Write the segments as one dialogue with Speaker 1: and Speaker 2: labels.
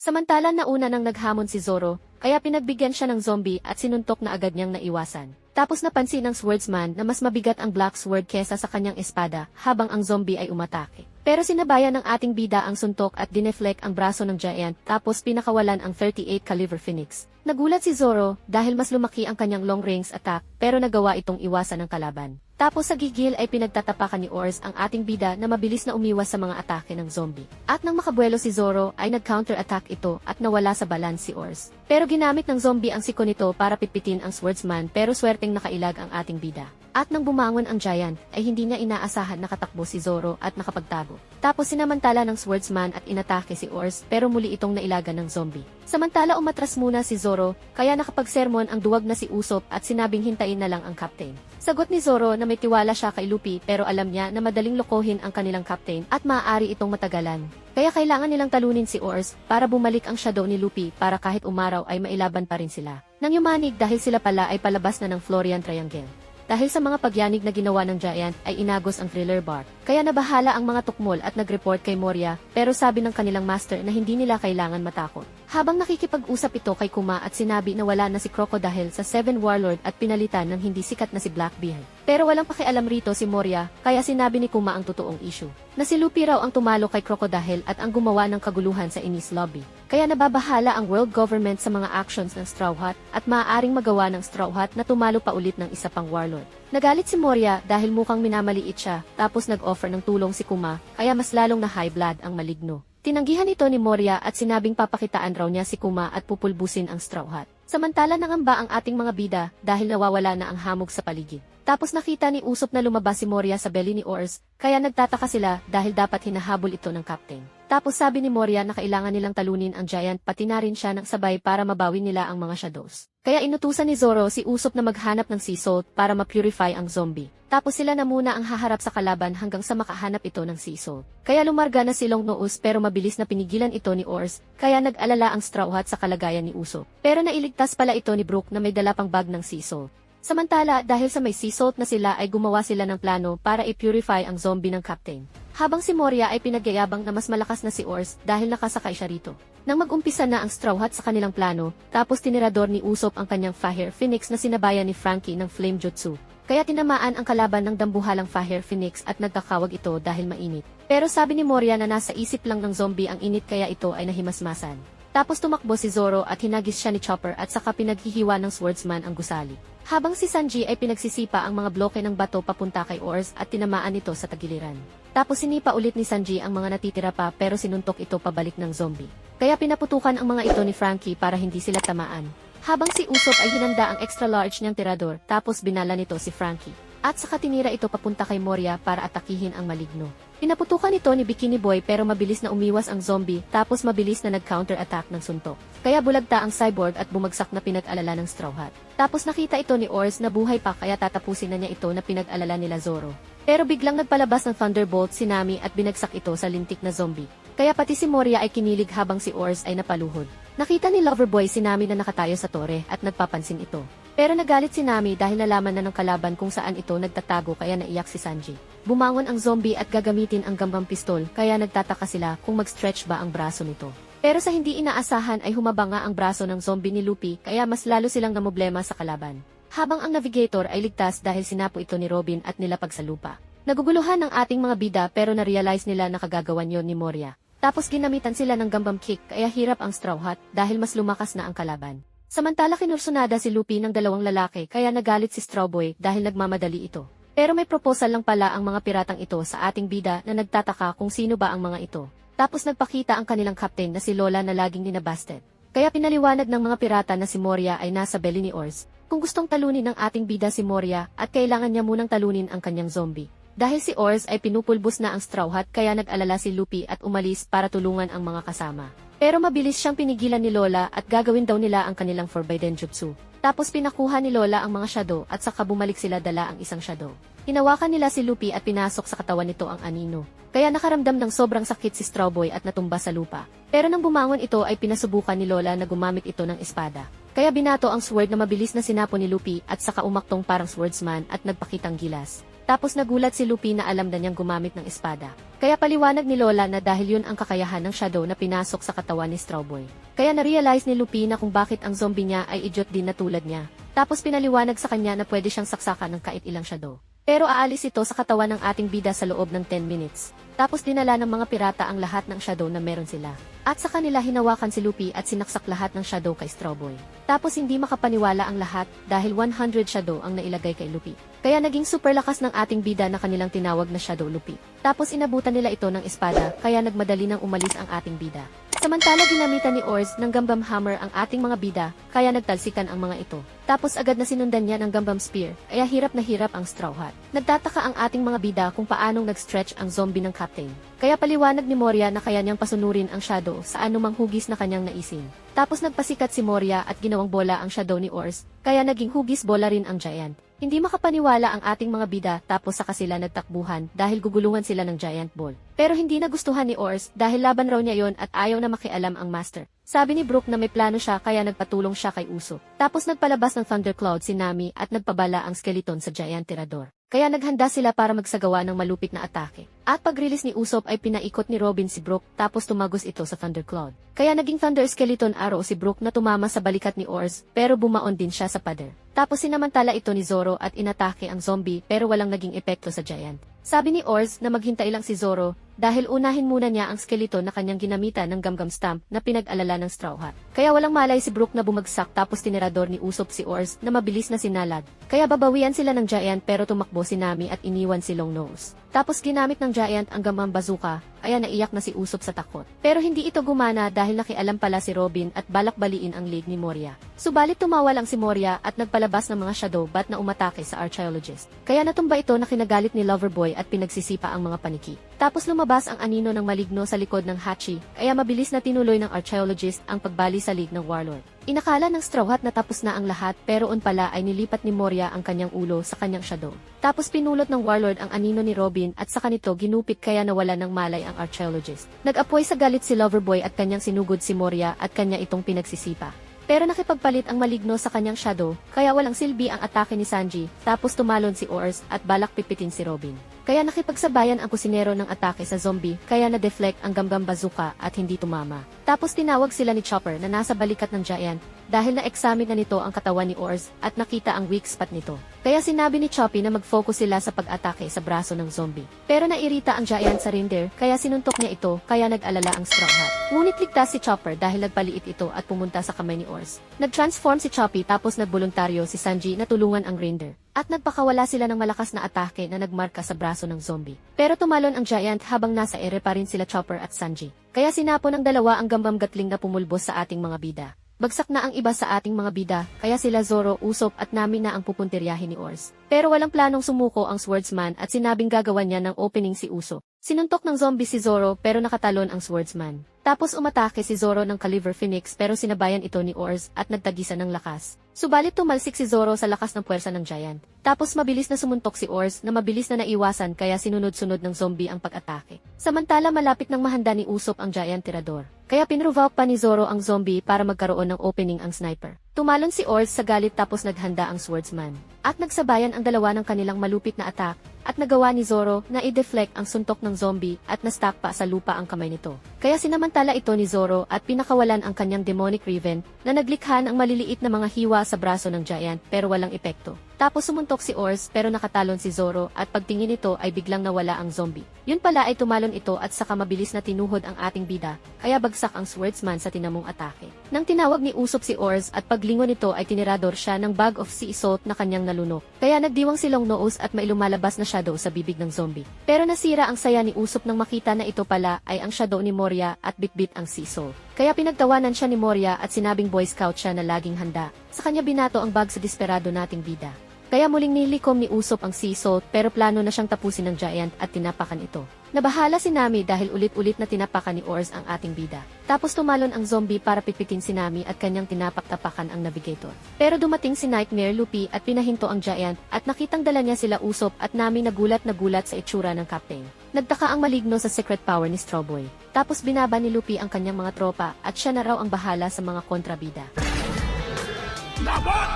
Speaker 1: Samantala nauna nang naghamon si Zoro, kaya pinagbigyan siya ng zombie at sinuntok na agad niyang naiwasan. Tapos napansin ng swordsman na mas mabigat ang black sword kesa sa kanyang espada habang ang zombie ay umatake. Pero sinabayan ng ating bida ang suntok at dineflect ang braso ng giant tapos pinakawalan ang 38 caliber phoenix. Nagulat si Zoro dahil mas lumaki ang kanyang long range attack pero nagawa itong iwasan ng kalaban. Tapos sa gigil ay pinagtatapakan ni Ors ang ating bida na mabilis na umiwas sa mga atake ng zombie. At nang makabuelo si Zoro ay nag-counter-attack ito at nawala sa balance si Ors. Pero ginamit ng zombie ang siko nito para pitpitin ang swordsman pero swerteng nakailag ang ating bida. At nang bumangon ang giant, ay hindi niya inaasahan nakatakbo si Zoro at nakapagtago. Tapos sinamantala ng swordsman at inatake si Ors pero muli itong nailagan ng zombie. Samantala umatras muna si Zoro, kaya nakapagsermon ang duwag na si Usopp at sinabing hintayin na lang ang captain. Sagot ni Zoro na may tiwala siya kay Luffy pero alam niya na madaling lokohin ang kanilang captain at maaari itong matagalan. Kaya kailangan nilang talunin si Ors para bumalik ang shadow ni Luffy para kahit umaraw ay mailaban pa rin sila. Nang yumanig dahil sila pala ay palabas na ng Florian Triangle. Dahil sa mga pagyanig na ginawa ng Giant ay inagos ang thriller bar. Kaya nabahala ang mga tukmol at nag-report kay Moria pero sabi ng kanilang master na hindi nila kailangan matakot. Habang nakikipag-usap ito kay Kuma at sinabi na wala na si Crocodile sa Seven Warlord at pinalitan ng hindi sikat na si Blackbeard. Pero walang pakialam rito si Moria kaya sinabi ni Kuma ang totoong issue. Na si Luffy raw ang tumalo kay Crocodile at ang gumawa ng kaguluhan sa Inis Lobby. Kaya nababahala ang world government sa mga actions ng Straw Hat at maaaring magawa ng Straw Hat na tumalo pa ulit ng isa pang warlord. Nagalit si Moria dahil mukhang minamaliit siya tapos nag-offer ng tulong si Kuma kaya mas lalong na high blood ang maligno. Tinanggihan ito ni Moria at sinabing papakitaan raw niya si Kuma at pupulbusin ang Straw Hat. Samantala nangamba ang ating mga bida dahil nawawala na ang hamog sa paligid. Tapos nakita ni Usop na lumabas si Moria sa belly ni Ors, kaya nagtataka sila dahil dapat hinahabol ito ng captain. Tapos sabi ni Moria na kailangan nilang talunin ang giant pati na rin siya ng sabay para mabawi nila ang mga shadows. Kaya inutusan ni Zoro si Usop na maghanap ng sea salt para ma-purify ang zombie. Tapos sila na muna ang haharap sa kalaban hanggang sa makahanap ito ng sea salt. Kaya lumarga na si Long Noos pero mabilis na pinigilan ito ni Ors, kaya nag-alala ang Straw Hat sa kalagayan ni Usop. Pero nailigtas pala ito ni Brook na may dala pang bag ng sea salt. Samantala, dahil sa may sea salt na sila ay gumawa sila ng plano para i-purify ang zombie ng captain. Habang si Moria ay pinagyayabang na mas malakas na si Ors dahil nakasakay siya rito. Nang mag-umpisa na ang Straw Hat sa kanilang plano, tapos tinirador ni Usopp ang kanyang Fire Phoenix na sinabayan ni Frankie ng Flame Jutsu. Kaya tinamaan ang kalaban ng dambuhalang Fire Phoenix at nagkakawag ito dahil mainit. Pero sabi ni Moria na nasa isip lang ng zombie ang init kaya ito ay nahimasmasan. Tapos tumakbo si Zoro at hinagis siya ni Chopper at saka pinaghihiwa ng swordsman ang gusali. Habang si Sanji ay pinagsisipa ang mga bloke ng bato papunta kay Ors at tinamaan ito sa tagiliran. Tapos sinipa ulit ni Sanji ang mga natitira pa pero sinuntok ito pabalik ng zombie. Kaya pinaputukan ang mga ito ni Frankie para hindi sila tamaan. Habang si Usopp ay hinanda ang extra large niyang tirador tapos binala nito si Frankie. At saka tinira ito papunta kay Moria para atakihin ang maligno. Pinaputukan ito ni Bikini Boy pero mabilis na umiwas ang zombie tapos mabilis na nag-counter-attack ng suntok. Kaya bulagta ang cyborg at bumagsak na pinag-alala ng Straw Hat. Tapos nakita ito ni Ors na buhay pa kaya tatapusin na niya ito na pinag-alala nila Zoro. Pero biglang nagpalabas ng Thunderbolt si Nami at binagsak ito sa lintik na zombie. Kaya pati si Moria ay kinilig habang si Ors ay napaluhod. Nakita ni Loverboy si Nami na nakatayo sa tore at nagpapansin ito. Pero nagalit si Nami dahil nalaman na ng kalaban kung saan ito nagtatago kaya naiyak si Sanji. Bumangon ang zombie at gagamitin ang gambang pistol kaya nagtataka sila kung mag-stretch ba ang braso nito. Pero sa hindi inaasahan ay humaba nga ang braso ng zombie ni Luffy kaya mas lalo silang namoblema sa kalaban. Habang ang navigator ay ligtas dahil sinapo ito ni Robin at nilapag sa lupa. Naguguluhan ang ating mga bida pero na-realize nila na kagagawan yon ni Moria. Tapos ginamitan sila ng gambam kick kaya hirap ang Straw Hat dahil mas lumakas na ang kalaban. Samantala kinursunada si Luffy ng dalawang lalaki kaya nagalit si Strawboy dahil nagmamadali ito. Pero may proposal lang pala ang mga piratang ito sa ating bida na nagtataka kung sino ba ang mga ito. Tapos nagpakita ang kanilang captain na si Lola na laging ninabasted. Kaya pinaliwanag ng mga pirata na si Moria ay nasa belly ni Ors. Kung gustong talunin ng ating bida si Moria at kailangan niya munang talunin ang kanyang zombie. Dahil si Ors ay pinupulbos na ang Straw Hat kaya nag-alala si Luffy at umalis para tulungan ang mga kasama. Pero mabilis siyang pinigilan ni Lola at gagawin daw nila ang kanilang Forbidden Jutsu. Tapos pinakuha ni Lola ang mga shadow at saka bumalik sila dala ang isang shadow. Hinawakan nila si Luffy at pinasok sa katawan nito ang anino. Kaya nakaramdam ng sobrang sakit si Strawboy at natumba sa lupa. Pero nang bumangon ito ay pinasubukan ni Lola na gumamit ito ng espada. Kaya binato ang sword na mabilis na sinapo ni Luffy at saka umaktong parang swordsman at nagpakitang gilas. Tapos nagulat si Lupi na alam na niyang gumamit ng espada. Kaya paliwanag ni Lola na dahil yun ang kakayahan ng shadow na pinasok sa katawan ni Strawboy. Kaya na-realize ni Lupi na kung bakit ang zombie niya ay idiot din na tulad niya. Tapos pinaliwanag sa kanya na pwede siyang saksakan ng kahit ilang shadow. Pero aalis ito sa katawan ng ating bida sa loob ng 10 minutes. Tapos dinala ng mga pirata ang lahat ng shadow na meron sila. At sa kanila hinawakan si Lupi at sinaksak lahat ng shadow kay Strawboy. Tapos hindi makapaniwala ang lahat dahil 100 shadow ang nailagay kay Lupi. Kaya naging super lakas ng ating bida na kanilang tinawag na Shadow Lupi. Tapos inabutan nila ito ng espada kaya nagmadali nang umalis ang ating bida. Samantala ginamitan ni Ors ng Gambam Hammer ang ating mga bida, kaya nagtalsikan ang mga ito. Tapos agad na sinundan niya ng Gambam Spear, kaya hirap na hirap ang Straw Hat. Nagtataka ang ating mga bida kung paanong nag-stretch ang zombie ng Captain. Kaya paliwanag ni Moria na kaya niyang pasunurin ang Shadow sa anumang hugis na kanyang naisin. Tapos nagpasikat si Moria at ginawang bola ang Shadow ni Ors, kaya naging hugis bola rin ang Giant. Hindi makapaniwala ang ating mga bida tapos saka sila nagtakbuhan dahil gugulungan sila ng giant ball. Pero hindi nagustuhan ni Ors dahil laban raw niya yon at ayaw na makialam ang master. Sabi ni Brooke na may plano siya kaya nagpatulong siya kay Uso. Tapos nagpalabas ng Thundercloud si Nami at nagpabala ang skeleton sa giant tirador. Kaya naghanda sila para magsagawa ng malupit na atake. At pag-release ni Usopp ay pinaikot ni Robin si Brook tapos tumagos ito sa Thundercloud. Kaya naging Thunder Skeleton Arrow si Brook na tumama sa balikat ni Ors pero bumaon din siya sa pader. Tapos sinamantala ito ni Zoro at inatake ang zombie pero walang naging epekto sa giant. Sabi ni Ors na maghintay lang si Zoro dahil unahin muna niya ang skeleton na kanyang ginamitan ng gamgam stamp na pinag-alala ng Straw Hat. Kaya walang malay si Brook na bumagsak tapos tinirador ni Usopp si Ors na mabilis na sinalad. Kaya babawian sila ng giant pero tumakbo si Nami at iniwan si Long Nose. Tapos ginamit ng giant ang gamang bazooka, kaya naiyak na si Usopp sa takot. Pero hindi ito gumana dahil nakialam pala si Robin at balak baliin ang league ni Moria. Subalit tumawa lang si Moria at nagpalabas ng mga shadow bat na umatake sa archaeologist. Kaya natumba ito na kinagalit ni Loverboy at pinagsisipa ang mga paniki. Tapos lumabas ang anino ng maligno sa likod ng Hachi, kaya mabilis na tinuloy ng archaeologist ang pagbali sa league ng Warlord. Inakala ng Straw Hat na tapos na ang lahat pero on pala ay nilipat ni Moria ang kanyang ulo sa kanyang shadow. Tapos pinulot ng Warlord ang anino ni Robin at sa kanito ginupit kaya nawala ng malay ang archaeologist. Nag-apoy sa galit si Loverboy at kanyang sinugod si Moria at kanya itong pinagsisipa. Pero nakipagpalit ang maligno sa kanyang shadow, kaya walang silbi ang atake ni Sanji, tapos tumalon si Ors at balak pipitin si Robin. Kaya nakipagsabayan ang kusinero ng atake sa zombie, kaya na-deflect ang gambang bazooka at hindi tumama. Tapos tinawag sila ni Chopper na nasa balikat ng Giant, dahil na-examine na nito ang katawan ni Ors at nakita ang weak spot nito. Kaya sinabi ni Choppy na mag-focus sila sa pag-atake sa braso ng zombie. Pero nairita ang Giant sa reindeer, kaya sinuntok niya ito, kaya nag-alala ang Straw Hat. Ngunit ligtas si Chopper dahil nagpaliit ito at pumunta sa kamay ni Ors. Nag-transform si Choppy tapos nagboluntaryo si Sanji na tulungan ang reindeer. At nagpakawala sila ng malakas na atake na nagmarka sa braso ng zombie. Pero tumalon ang Giant habang nasa ere pa rin sila Chopper at Sanji. Kaya sinapo ng dalawa ang gambam gatling na pumulbos sa ating mga bida. Bagsak na ang iba sa ating mga bida, kaya sila Zoro, Usopp at Nami na ang pupuntiryahin ni Ors. Pero walang planong sumuko ang swordsman at sinabing gagawan niya ng opening si Usopp. Sinuntok ng zombie si Zoro pero nakatalon ang swordsman. Tapos umatake si Zoro ng Caliver Phoenix pero sinabayan ito ni Ors at nagtagisan ng lakas. Subalit tumalsik si Zoro sa lakas ng puwersa ng Giant. Tapos mabilis na sumuntok si Ors na mabilis na naiwasan kaya sinunod-sunod ng zombie ang pag-atake. Samantala malapit nang mahanda ni Usopp ang Giant Tirador. Kaya pinruvaw pa ni Zoro ang zombie para magkaroon ng opening ang sniper. Tumalon si Ors sa galit tapos naghanda ang swordsman. At nagsabayan ang dalawa ng kanilang malupit na attack at nagawa ni Zoro na i-deflect ang suntok ng zombie at na-stack pa sa lupa ang kamay nito. Kaya sinamantala ito ni Zoro at pinakawalan ang kanyang demonic Raven na naglikha ng maliliit na mga hiwa sa braso ng giant pero walang epekto. Tapos sumuntok si Ors pero nakatalon si Zoro at pagtingin nito ay biglang nawala ang zombie. Yun pala ay tumalon ito at saka mabilis na tinuhod ang ating bida, kaya bagsak ang swordsman sa tinamong atake. Nang tinawag ni Usopp si Ors at paglingon nito ay tinirador siya ng bag of sea salt na kanyang nalunok. Kaya nagdiwang silong noos at may lumalabas na shadow sa bibig ng zombie. Pero nasira ang saya ni Usopp nang makita na ito pala ay ang shadow ni Moria at bitbit ang sea salt. Kaya pinagtawanan siya ni Moria at sinabing boy scout siya na laging handa. Sa kanya binato ang bag sa desperado nating bida. Kaya muling nilikom ni Usopp ang sea pero plano na siyang tapusin ng giant at tinapakan ito. Nabahala si Nami dahil ulit-ulit na tinapakan ni Ors ang ating bida. Tapos tumalon ang zombie para pitpitin si Nami at kanyang tinapak-tapakan ang navigator. Pero dumating si Nightmare Luffy at pinahinto ang giant at nakitang dala niya sila Usopp at Nami nagulat na gulat sa itsura ng captain. Nagtaka ang maligno sa secret power ni Strawboy. Tapos binaba ni Luffy ang kanyang mga tropa at siya na raw ang bahala sa mga kontrabida.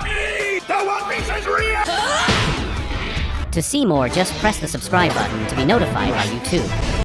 Speaker 2: Piece! The One Piece is real! To see more, just press the subscribe button to be notified by YouTube.